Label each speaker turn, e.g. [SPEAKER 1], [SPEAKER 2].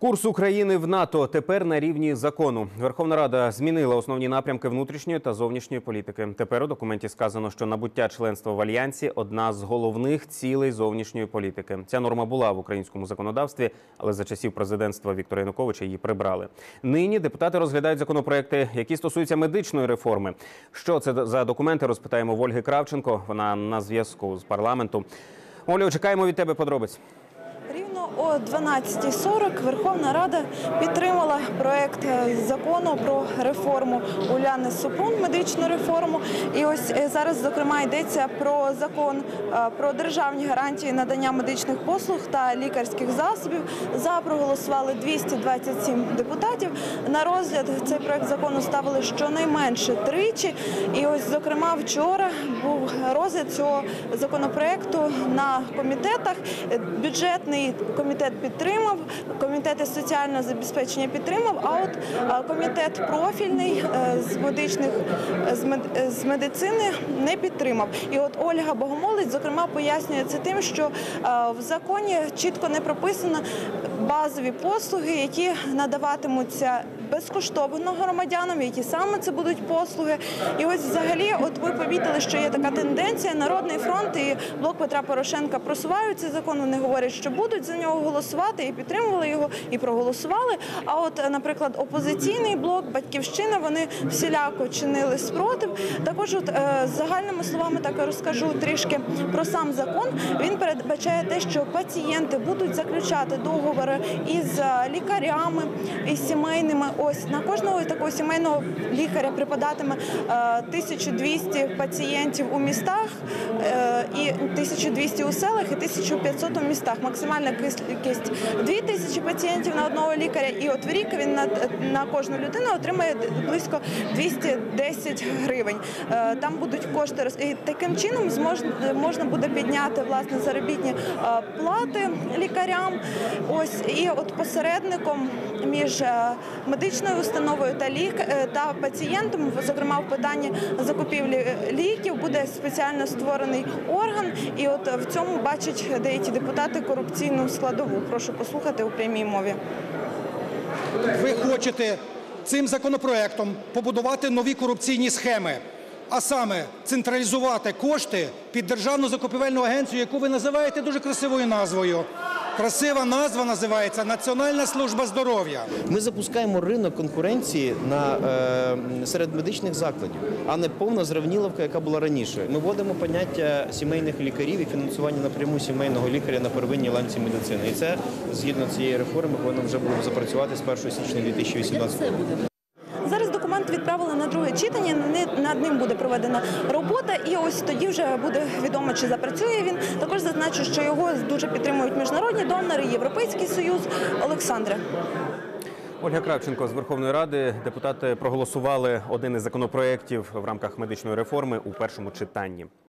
[SPEAKER 1] Курс України в НАТО тепер на рівні закону. Верховна Рада змінила основні напрямки внутрішньої та зовнішньої політики. Тепер у документі сказано, що набуття членства в альянсі одна з головних цілей зовнішньої політики. Ця норма була в українському законодавстві, але за часів президентства Віктора Януковича її прибрали. Нині депутати розглядають законопроекти, які стосуються медичної реформи. Що це за документи? Розпитаємо в Ольги Кравченко. Вона на зв'язку з парламенту. Олю, чекаємо від тебе подробиць.
[SPEAKER 2] О 12.40 Верховна Рада підтримала закону про реформу Уляни Супрун, медичну реформу. І ось е, зараз, зокрема, йдеться про закон е, про державні гарантії надання медичних послуг та лікарських засобів. За проголосували 227 депутатів. На розгляд цей проект закону ставили щонайменше тричі. І ось, зокрема, вчора був розгляд цього законопроекту на комітетах. Бюджетний комітет підтримав, комітет соціального забезпечення підтримав. А от е, комітет профільний е, з медичних е, е, з медицини не підтримав. І от Ольга Богомолець, зокрема, пояснює це тим, що в законі чітко не прописано базові послуги, які надаватимуться безкоштовно громадянам, які саме це будуть послуги. І ось взагалі, от ви помітили, що є така тенденція. Народний фронт і блок Петра Порошенка просувають цей закон. Вони говорять, що будуть за нього голосувати і підтримували його, і проголосували. А от, наприклад, опозиційний блок, батьківщина, вони всіляко чинили спротив. Також, от е, загальними словами, так і розкажу трішки про сам закон. Він передбачає те, що пацієнти будуть заключати договори із е, лікарями, із сімейними. Ось на кожного такого сімейного лікаря припадатиме е, 1200 пацієнтів у містах е, і 1200 у селах, і 1500 у містах. Максимальна кількість 2000 пацієнтів на одного лікаря. І от в рік він на, на кожну людину отримає близько 210 гривень. Е, Там будуть кошти і таким чином можна буде підняти власне заробітні е, плати лікарям. Ось і от посередником між е, медичною установою та лік та пацієнтом, зокрема в питанні закупівлі ліків, буде спеціально створений орган. І от в цьому бачать деякі депутати корупційну складову. Прошу послухати у прямій мові.
[SPEAKER 3] Ви хочете цим законопроектом побудувати нові корупційні схеми, а саме централізувати кошти під державну закупівельну агенцію, яку ви називаєте дуже красивою назвою. Красива назва називається Національна служба здоров'я.
[SPEAKER 4] Ми запускаємо ринок конкуренції на, е, серед медичних закладів, а не повна зрівніловка, яка була раніше. Ми вводимо поняття сімейних лікарів і фінансування напряму сімейного лікаря на первинній ланці медицини. І це згідно цієї реформи повинно вже було запрацювати з 1 січня 2018 року.
[SPEAKER 2] Зараз відправили на друге читання. Над ним буде проведена робота, і ось тоді вже буде відомо, чи запрацює він. Також зазначу, що його дуже підтримують міжнародні донори, Європейський Союз. Олександре.
[SPEAKER 1] Ольга Кравченко з Верховної Ради. Депутати проголосували один із законопроєктів в рамках медичної реформи у першому читанні.